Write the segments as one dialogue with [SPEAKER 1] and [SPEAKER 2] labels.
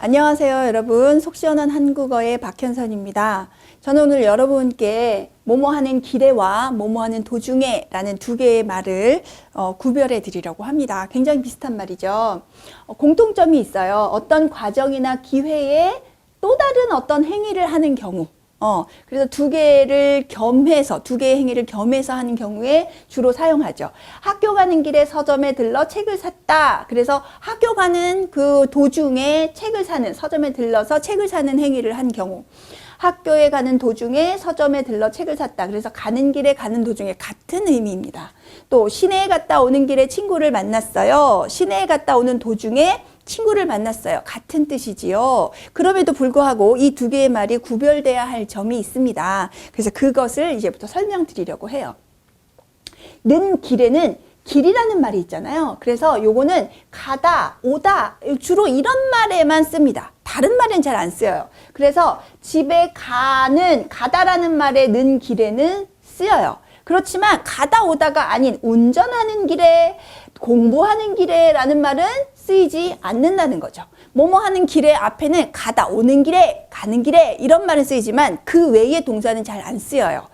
[SPEAKER 1] 안녕하세요, 여러분. 속 시원한 한국어의 박현선입니다. 저는 오늘 여러분께 뭐뭐 하는 길에와 뭐뭐 하는 도중에 라는 두 개의 말을 어, 구별해 드리려고 합니다. 굉장히 비슷한 말이죠. 어, 공통점이 있어요. 어떤 과정이나 기회에 또 다른 어떤 행위를 하는 경우. 어, 그래서 두 개를 겸해서, 두 개의 행위를 겸해서 하는 경우에 주로 사용하죠. 학교 가는 길에 서점에 들러 책을 샀다. 그래서 학교 가는 그 도중에 책을 사는, 서점에 들러서 책을 사는 행위를 한 경우. 학교에 가는 도중에 서점에 들러 책을 샀다. 그래서 가는 길에 가는 도중에 같은 의미입니다. 또 시내에 갔다 오는 길에 친구를 만났어요. 시내에 갔다 오는 도중에 친구를 만났어요. 같은 뜻이지요. 그럼에도 불구하고 이 두 개의 말이 구별돼야 할 점이 있습니다. 그래서 그것을 이제부터 설명드리려고 해요. 는 길에는 길이라는 말이 있잖아요. 그래서 요거는 가다, 오다, 주로 이런 말에만 씁니다. 다른 말은 잘 안 쓰여요. 그래서 집에 가는, 가다라는 말에 는 길에는 쓰여요. 그렇지만 가다 오다가 아닌 운전하는 길에, 공부하는 길에 라는 말은 쓰이지 않는다는 거죠. 뭐뭐 하는 길에 앞에는 가다 오는 길에, 가는 길에 이런 말은 쓰이지만 그 외의 동사는 잘 안 쓰여요.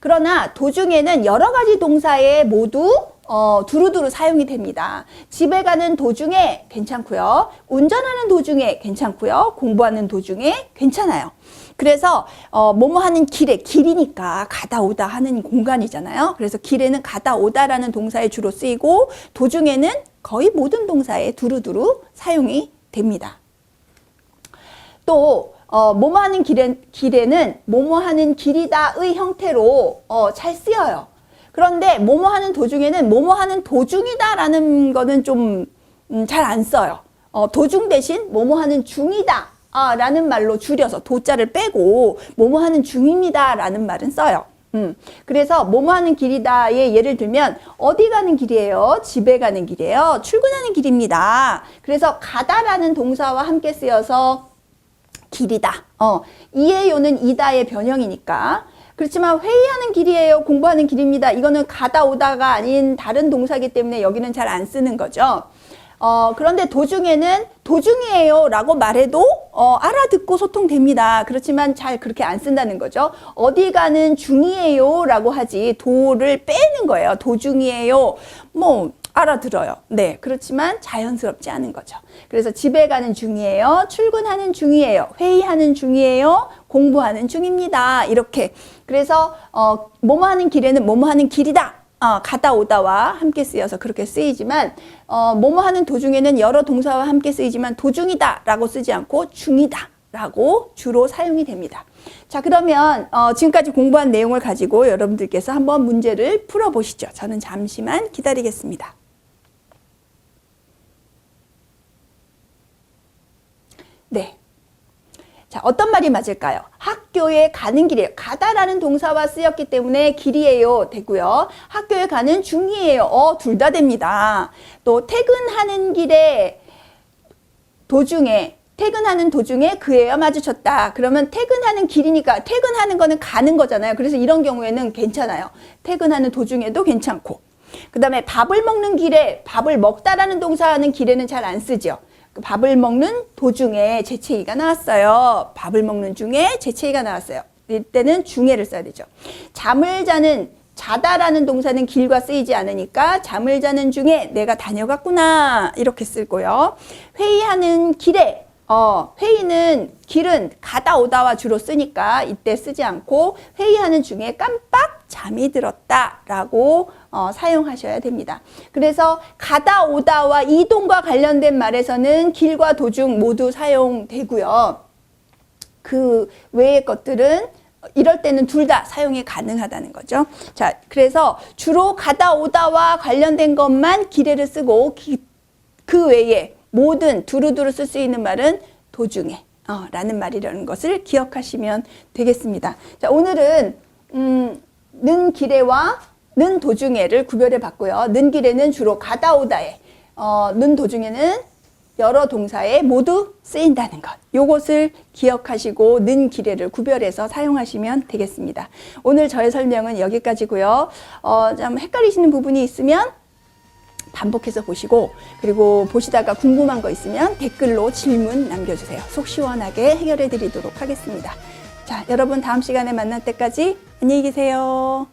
[SPEAKER 1] 그러나 도중에는 여러 가지 동사에 모두 어, 두루두루 사용이 됩니다. 집에 가는 도중에 괜찮고요. 운전하는 도중에 괜찮고요. 공부하는 도중에 괜찮아요. 그래서 어, 뭐뭐 하는 길에 길이니까 가다 오다 하는 공간이잖아요. 그래서 길에는 가다 오다라는 동사에 주로 쓰이고 도중에는 거의 모든 동사에 두루두루 사용이 됩니다. 또 어, 뭐뭐 하는 길에, 길에는 뭐뭐 하는 길이다의 형태로 어, 잘 쓰여요. 그런데 뭐뭐 하는 도중에는 뭐뭐 하는 도중이다라는 거는 좀 잘안 써요. 어, 도중 대신 뭐뭐 하는 중이다 아, 라는 말로 줄여서 도자를 빼고 뭐뭐 하는 중입니다 라는 말은 써요. 음, 그래서 뭐뭐 하는 길이다의 예를 들면 어디 가는 길이에요? 집에 가는 길이에요? 출근하는 길입니다. 그래서 가다라는 동사와 함께 쓰여서 길이다. 어, 이에요는 이다의 변형이니까. 그렇지만 회의하는 길이에요. 공부하는 길입니다. 이거는 가다 오다가 아닌 다른 동사기 때문에 여기는 잘 안 쓰는 거죠. 어, 그런데 도중에는 도중이에요 라고 말해도 어, 알아듣고 소통됩니다. 그렇지만 잘 그렇게 안 쓴다는 거죠. 어디 가는 중이에요 라고 하지 도를 빼는 거예요. 도중이에요. 뭐 알아들어요. 네. 그렇지만 자연스럽지 않은 거죠. 그래서 집에 가는 중이에요. 출근하는 중이에요. 회의하는 중이에요. 공부하는 중입니다. 이렇게. 그래서, 어, 뭐뭐 하는 길에는 뭐뭐 하는 길이다. 어, 가다 오다와 함께 쓰여서 그렇게 쓰이지만, 어, 뭐뭐 하는 도중에는 여러 동사와 함께 쓰이지만 도중이다 라고 쓰지 않고 중이다. 라고 주로 사용이 됩니다. 자, 그러면 어, 지금까지 공부한 내용을 가지고 여러분들께서 한번 문제를 풀어보시죠. 저는 잠시만 기다리겠습니다. 네. 자, 어떤 말이 맞을까요? 학교에 가는 길이에요. 가다라는 동사와 쓰였기 때문에 길이에요. 되고요. 학교에 가는 중이에요. 어, 둘 다 됩니다. 또 퇴근하는 길에 도중에 퇴근하는 도중에 그애와 마주쳤다. 그러면 퇴근하는 길이니까 퇴근하는 거는 가는 거잖아요. 그래서 이런 경우에는 괜찮아요. 퇴근하는 도중에도 괜찮고. 그 다음에 밥을 먹는 길에 밥을 먹다라는 동사하는 길에는 잘 안 쓰죠. 그 밥을 먹는 도중에 재채기가 나왔어요. 밥을 먹는 중에 재채기가 나왔어요. 이때는 중에를 써야 되죠. 잠을 자는 자다라는 동사는 길과 쓰이지 않으니까 잠을 자는 중에 내가 다녀갔구나 이렇게 쓰고요. 회의하는 길에 어, 회의는 길은 가다 오다와 주로 쓰니까 이때 쓰지 않고 회의하는 중에 깜빡 잠이 들었다라고 어, 사용하셔야 됩니다. 그래서 가다 오다와 이동과 관련된 말에서는 길과 도중 모두 사용되고요. 그 외의 것들은 이럴 때는 둘 다 사용이 가능하다는 거죠. 자, 그래서 주로 가다 오다와 관련된 것만 기례를 쓰고 기, 그 외에 모든 두루두루 쓸 수 있는 말은 도중에 어, 라는 말이라는 것을 기억하시면 되겠습니다. 자, 오늘은 음, 는 기례와 는 도중에를 구별해 봤고요. 는 길에는 주로 가다 오다에 어, 는 도중에는 여러 동사에 모두 쓰인다는 것. 요것을 기억하시고 는 기례를 구별해서 사용하시면 되겠습니다. 오늘 저의 설명은 여기까지고요. 어, 좀 헷갈리시는 부분이 있으면 반복해서 보시고 그리고 보시다가 궁금한 거 있으면 댓글로 질문 남겨주세요. 속 시원하게 해결해 드리도록 하겠습니다. 자, 여러분 다음 시간에 만날 때까지 안녕히 계세요.